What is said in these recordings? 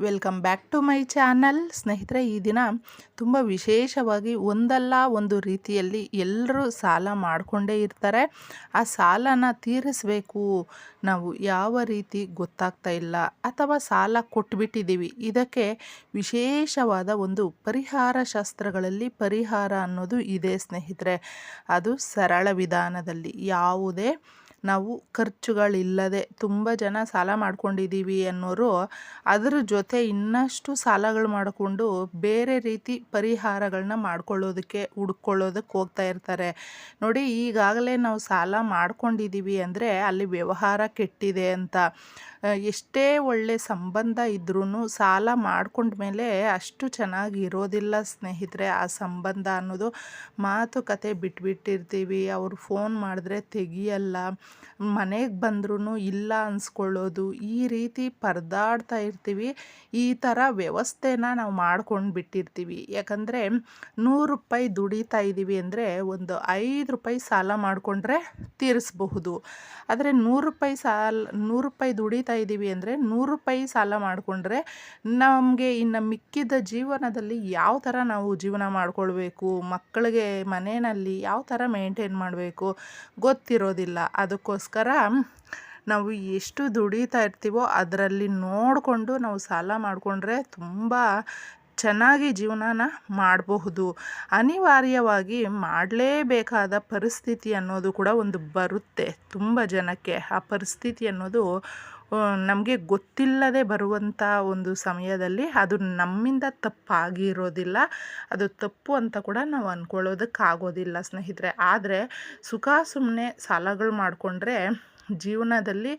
Welcome back to my channel. ಸ್ನೇಹಿತರೆ, ಈ ದಿನ ತುಂಬ ವಿಶೇಷವಾಗಿ ಒಂದಲ್ಲ ಒಂದು ರೀತಿಯಲ್ಲಿ ಎಲ್ಲರೂ ಸಾಲ ಮಾಡಿಕೊಂಡೇ ಇರ್ತಾರೆ. ಆ ಸಾಲನ ತೀರಿಸಬೇಕು. ನಾವು ಯಾವ ರೀತಿ ಗೊತ್ತಾಗ್ತಾ ಇಲ್ಲ ಅಥವಾ ಸಾಲ ಕೊಟ್ಬಿಟ್ಟಿದ್ದೀವಿ. ಇದಕ್ಕೆ ವಿಶೇಷವಾದ ಒಂದು ಪರಿಹಾರ ಶಾಸ್ತ್ರಗಳಲ್ಲಿ ಪರಿಹಾರ ಅನ್ನೋದು ಇದೆ ಸ್ನೇಹಿತರೆ. ಅದು ಸರಳ ವಿಧಾನದಲ್ಲಿ ಯಾವುದೇ ನಾವು ಖರ್ಚುಗಳಿಲ್ಲದೆ ತುಂಬ ಜನ ಸಾಲ ಮಾಡ್ಕೊಂಡಿದ್ದೀವಿ ಅನ್ನೋರು, ಅದರ ಜೊತೆ ಇನ್ನಷ್ಟು ಸಾಲಗಳು ಮಾಡಿಕೊಂಡು ಬೇರೆ ರೀತಿ ಪರಿಹಾರಗಳನ್ನ ಮಾಡ್ಕೊಳ್ಳೋದಕ್ಕೆ, ಹುಡ್ಕೊಳ್ಳೋದಕ್ಕೆ ಹೋಗ್ತಾ ಇರ್ತಾರೆ. ನೋಡಿ, ಈಗಾಗಲೇ ನಾವು ಸಾಲ ಮಾಡ್ಕೊಂಡಿದ್ದೀವಿ ಅಂದರೆ ಅಲ್ಲಿ ವ್ಯವಹಾರ ಕೆಟ್ಟಿದೆ ಅಂತ. ಎಷ್ಟೇ ಒಳ್ಳೆ ಸಂಬಂಧ ಇದ್ರೂ ಸಾಲ ಮಾಡ್ಕೊಂಡ್ಮೇಲೆ ಅಷ್ಟು ಚೆನ್ನಾಗಿ ಇರೋದಿಲ್ಲ ಸ್ನೇಹಿತರೆ, ಆ ಸಂಬಂಧ ಅನ್ನೋದು ಮಾತುಕತೆ ಬಿಟ್ಬಿಟ್ಟಿರ್ತೀವಿ. ಅವ್ರು ಫೋನ್ ಮಾಡಿದ್ರೆ ತೆಗಿಯಲ್ಲ. ಮನೆಗೆ ಬಂದ್ರೂ ಇಲ್ಲ ಅನ್ಸ್ಕೊಳ್ಳೋದು, ಈ ರೀತಿ ಪರದಾಡ್ತಾ ಇರ್ತೀವಿ. ಈ ಥರ ವ್ಯವಸ್ಥೆನ ನಾವು ಮಾಡ್ಕೊಂಡು ಬಿಟ್ಟಿರ್ತೀವಿ. ಯಾಕಂದರೆ ನೂರು ರೂಪಾಯಿ ದುಡಿತಾ ಇದ್ದೀವಿ ಅಂದರೆ ಒಂದು ಐದು ರೂಪಾಯಿ ಸಾಲ ಮಾಡಿಕೊಂಡ್ರೆ ತೀರಿಸಬಹುದು. ಆದರೆ ನೂರು ರೂಪಾಯಿ ಸಾಲ, ನೂರು ರೂಪಾಯಿ ದುಡಿತಾ ಇದ್ದೀವಿ ಅಂದರೆ ನೂರು ರೂಪಾಯಿ ಸಾಲ ಮಾಡಿಕೊಂಡ್ರೆ ನಮಗೆ ಇನ್ನು ಮಿಕ್ಕಿದ ಜೀವನದಲ್ಲಿ ಯಾವ ಥರ ನಾವು ಜೀವನ ಮಾಡಿಕೊಳ್ಬೇಕು, ಮಕ್ಕಳಿಗೆ ಮನೆಯಲ್ಲಿ ಯಾವ ಥರ ಮೇಂಟೈನ್ ಮಾಡಬೇಕು ಗೊತ್ತಿರೋದಿಲ್ಲ. ಅದಕ್ಕೋಸ್ಕರ ನಾವು ಎಷ್ಟು ದುಡಿತಾ ಇರ್ತೀವೋ ಅದರಲ್ಲಿ ನೋಡಿಕೊಂಡು ನಾವು ಸಾಲ ಮಾಡಿಕೊಂಡ್ರೆ ತುಂಬ ಚೆನ್ನಾಗಿ ಜೀವನನ ಮಾಡಬಹುದು. ಅನಿವಾರ್ಯವಾಗಿ ಮಾಡಲೇಬೇಕಾದ ಪರಿಸ್ಥಿತಿ ಅನ್ನೋದು ಕೂಡ ಒಂದು ಬರುತ್ತೆ. ತುಂಬ ಜನಕ್ಕೆ ಆ ಪರಿಸ್ಥಿತಿ ಅನ್ನೋದು ನಮಗೆ ಗೊತ್ತಿಲ್ಲದೆ ಬರುವಂಥ ಒಂದು ಸಮಯದಲ್ಲಿ ಅದು ನಮ್ಮಿಂದ ತಪ್ಪಾಗಿರೋದಿಲ್ಲ. ಅದು ತಪ್ಪು ಅಂತ ಕೂಡ ನಾವು ಅಂದ್ಕೊಳ್ಳೋದಕ್ಕಾಗೋದಿಲ್ಲ ಸ್ನೇಹಿತರೆ. ಆದರೆ ಸುಖ ಸುಮ್ಮನೆ ಸಾಲಗಳು ಮಾಡಿಕೊಂಡ್ರೆ ಜೀವನದಲ್ಲಿ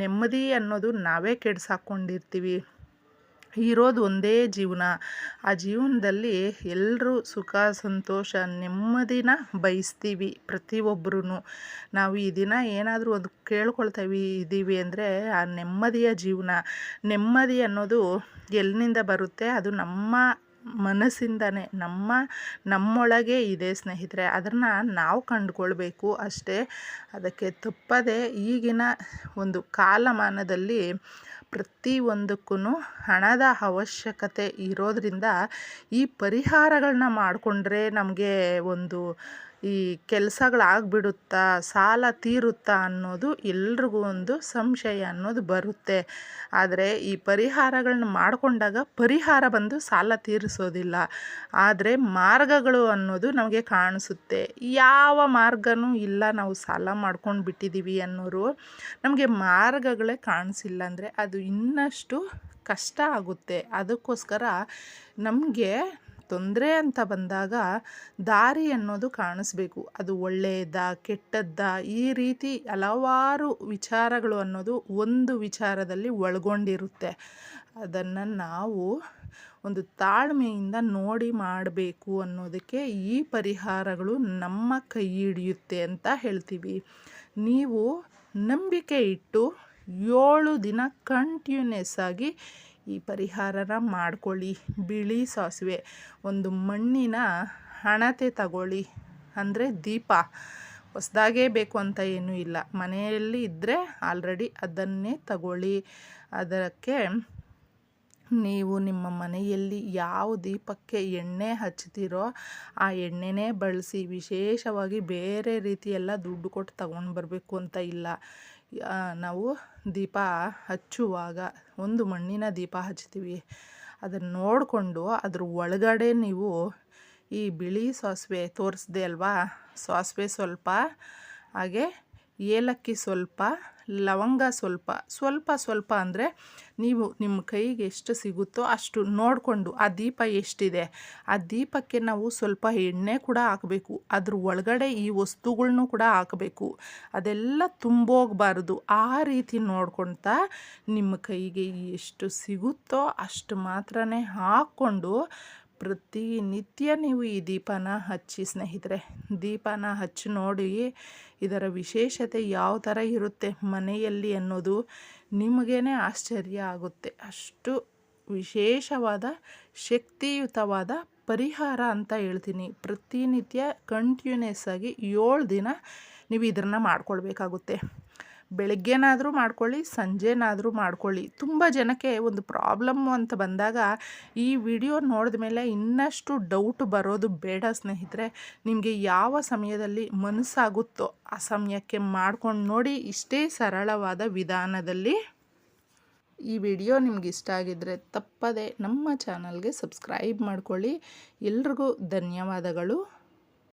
ನೆಮ್ಮದಿ ಅನ್ನೋದು ನಾವೇ ಕೆಡ್ಸಾಕೊಂಡಿರ್ತೀವಿ. ಇರೋದು ಒಂದೇ ಜೀವನ. ಆ ಜೀವನದಲ್ಲಿ ಎಲ್ಲರೂ ಸುಖ, ಸಂತೋಷ, ನೆಮ್ಮದಿನ ಬಯಸ್ತೀವಿ ಪ್ರತಿಯೊಬ್ಬರೂ ನಾವು ಈ ದಿನ ಏನಾದರೂ ಒಂದು ಕೇಳ್ಕೊಳ್ತೀವಿ ಇದ್ದೀವಿ ಅಂದರೆ ಆ ನೆಮ್ಮದಿಯ ಜೀವನ. ನೆಮ್ಮದಿ ಅನ್ನೋದು ಎಲ್ಲಿನಿಂದ ಬರುತ್ತೆ? ಅದು ನಮ್ಮ ಮನಸ್ಸಿಂದನೇ. ನಮ್ಮ, ನಮ್ಮೊಳಗೆ ಇದೆ ಸ್ನೇಹಿತರೆ. ಅದನ್ನು ನಾವು ಕಂಡುಕೊಳ್ಬೇಕು ಅಷ್ಟೇ. ಅದಕ್ಕೆ ತಪ್ಪದೆ ಈಗಿನ ಒಂದು ಕಾಲಮಾನದಲ್ಲಿ ಪ್ರತಿಯೊಂದಕ್ಕೂ ಹಣದ ಅವಶ್ಯಕತೆ ಇರೋದರಿಂದ ಈ ಪರಿಹಾರಗಳನ್ನ ಮಾಡಿಕೊಂಡ್ರೆ ನಮಗೆ ಒಂದು ಈ ಕೆಲಸಗಳಾಗ್ಬಿಡುತ್ತಾ, ಸಾಲ ತೀರುತ್ತಾ ಅನ್ನೋದು ಎಲ್ರಿಗೂ ಒಂದು ಸಂಶಯ ಅನ್ನೋದು ಬರುತ್ತೆ. ಆದರೆ ಈ ಪರಿಹಾರಗಳನ್ನ ಮಾಡಿಕೊಂಡಾಗ ಪರಿಹಾರ ಬಂದು ಸಾಲ ತೀರಿಸೋದಿಲ್ಲ. ಆದರೆ ಮಾರ್ಗಗಳು ಅನ್ನೋದು ನಮಗೆ ಕಾಣಿಸುತ್ತೆ. ಯಾವ ಮಾರ್ಗನೂ ಇಲ್ಲ ನಾವು ಸಾಲ ಮಾಡ್ಕೊಂಡು ಬಿಟ್ಟಿದ್ದೀವಿ ಅನ್ನೋರು ನಮಗೆ ಮಾರ್ಗಗಳೇ ಕಾಣಿಸಿಲ್ಲ ಅಂದರೆ ಅದು ಇನ್ನಷ್ಟು ಕಷ್ಟ ಆಗುತ್ತೆ. ಅದಕ್ಕೋಸ್ಕರ ನಮಗೆ ತೊಂದರೆ ಅಂತ ಬಂದಾಗ ದಾರಿ ಅನ್ನೋದು ಕಾಣಿಸ್ಬೇಕು. ಅದು ಒಳ್ಳೆಯದ ಕೆಟ್ಟದ್ದ, ಈ ರೀತಿ ಹಲವಾರು ವಿಚಾರಗಳು ಅನ್ನೋದು ಒಂದು ವಿಚಾರದಲ್ಲಿ ಒಳಗೊಂಡಿರುತ್ತೆ. ಅದನ್ನು ನಾವು ಒಂದು ತಾಳ್ಮೆಯಿಂದ ನೋಡಿ ಮಾಡಬೇಕು ಅನ್ನೋದಕ್ಕೆ ಈ ಪರಿಹಾರಗಳು ನಮ್ಮ ಕೈ ಹಿಡಿಯುತ್ತೆ ಅಂತ ಹೇಳ್ತೀವಿ. ನೀವು ನಂಬಿಕೆ ಇಟ್ಟು ಏಳು ದಿನ ಕಂಟಿನ್ಯೂಸ್ ಆಗಿ ಈ ಪರಿಹಾರನ ಮಾಡ್ಕೊಳ್ಳಿ. ಬಿಳಿ ಸಾಸಿವೆ, ಒಂದು ಮಣ್ಣಿನ ಹಣತೆ ತಗೊಳ್ಳಿ. ಅಂದರೆ ದೀಪ. ಹೊಸ್ದಾಗೇ ಬೇಕು ಅಂತ ಏನೂ ಇಲ್ಲ. ಮನೆಯಲ್ಲಿ ಇದ್ದರೆ ಆಲ್ರೆಡಿ ಅದನ್ನೇ ತಗೊಳ್ಳಿ. ಅದಕ್ಕೆ ನೀವು ನಿಮ್ಮ ಮನೆಯಲ್ಲಿ ಯಾವ ದೀಪಕ್ಕೆ ಎಣ್ಣೆ ಹಚ್ತೀರೋ ಆ ಎಣ್ಣೆನೇ ಬಳಸಿ. ವಿಶೇಷವಾಗಿ ಬೇರೆ ರೀತಿಯೆಲ್ಲ ದುಡ್ಡು ಕೊಟ್ಟು ತಗೊಂಡು ಬರಬೇಕು ಅಂತ ಇಲ್ಲ. ನಾವು ದೀಪ ಹಚ್ಚುವಾಗ ಒಂದು ಮಣ್ಣಿನ ದೀಪ ಹಚ್ತೀವಿ. ಅದನ್ನು ನೋಡಿಕೊಂಡು ಅದ್ರ ಒಳಗಡೆ ನೀವು ಈ ಬಿಳಿ ಸಾಸಿವೆ ತೋರಿಸ್ದೆ ಅಲ್ವಾ? ಸಾಸಿವೆ ಸ್ವಲ್ಪ ಹಾಗೆ ಏಲಕ್ಕಿ ಸ್ವಲ್ಪ, ಲವಂಗ ಸ್ವಲ್ಪ ಸ್ವಲ್ಪ ಸ್ವಲ್ಪ ಅಂದರೆ ನೀವು ನಿಮ್ಮ ಕೈಗೆ ಎಷ್ಟು ಸಿಗುತ್ತೋ ಅಷ್ಟು ನೋಡಿಕೊಂಡು ಆ ದೀಪ ಎಷ್ಟಿದೆ, ಆ ದೀಪಕ್ಕೆ ನಾವು ಸ್ವಲ್ಪ ಎಣ್ಣೆ ಕೂಡ ಹಾಕಬೇಕು. ಅದ್ರ ಒಳಗಡೆ ಈ ವಸ್ತುಗಳ್ನೂ ಕೂಡ ಹಾಕಬೇಕು. ಅದೆಲ್ಲ ತುಂಬೋಗಬಾರ್ದು. ಆ ರೀತಿ ನೋಡ್ಕೊಳ್ತಾ ನಿಮ್ಮ ಕೈಗೆ ಎಷ್ಟು ಸಿಗುತ್ತೋ ಅಷ್ಟು ಮಾತ್ರನೇ ಹಾಕ್ಕೊಂಡು ಪ್ರತಿನಿತ್ಯ ನೀವು ಈ ದೀಪನ ಹಚ್ಚಿ ಸ್ನೇಹಿತರೆ, ದೀಪನ ಹಚ್ಚಿ ನೋಡಿ ಇದರ ವಿಶೇಷತೆ ಯಾವ ಥರ ಇರುತ್ತೆ ಮನೆಯಲ್ಲಿ ಅನ್ನೋದು ನಿಮಗೇ ಆಶ್ಚರ್ಯ ಆಗುತ್ತೆ. ಅಷ್ಟು ವಿಶೇಷವಾದ, ಶಕ್ತಿಯುತವಾದ ಪರಿಹಾರ ಅಂತ ಹೇಳ್ತೀನಿ. ಪ್ರತಿನಿತ್ಯ ಕಂಟಿನ್ಯೂಸ್ ಆಗಿ ಏಳು ದಿನ ನೀವು ಇದನ್ನು ಮಾಡ್ಕೊಳ್ಬೇಕಾಗುತ್ತೆ. ಬೆಳಗ್ಗೆನಾದರೂ ಮಾಡ್ಕೊಳ್ಳಿ, ಸಂಜೆನಾದರೂ ಮಾಡ್ಕೊಳ್ಳಿ. ತುಂಬ ಜನಕ್ಕೆ ಒಂದು ಪ್ರಾಬ್ಲಮ್ಮು ಅಂತ ಬಂದಾಗ ಈ ವಿಡಿಯೋ ನೋಡಿದ ಮೇಲೆ ಇನ್ನಷ್ಟು ಡೌಟ್ ಬರೋದು ಬೇಡ ಸ್ನೇಹಿತರೆ. ನಿಮಗೆ ಯಾವ ಸಮಯದಲ್ಲಿ ಮನಸ್ಸಾಗುತ್ತೋ ಆ ಸಮಯಕ್ಕೆ ಮಾಡ್ಕೊಂಡು ನೋಡಿ ಇಷ್ಟೇ ಸರಳವಾದ ವಿಧಾನದಲ್ಲಿ. ಈ ವಿಡಿಯೋ ನಿಮ್ಗೆ ಇಷ್ಟ ಆಗಿದ್ದರೆ ತಪ್ಪದೆ ನಮ್ಮ ಚಾನಲ್ಗೆ ಸಬ್ಸ್ಕ್ರೈಬ್ ಮಾಡ್ಕೊಳ್ಳಿ. ಎಲ್ರಿಗೂ ಧನ್ಯವಾದಗಳು.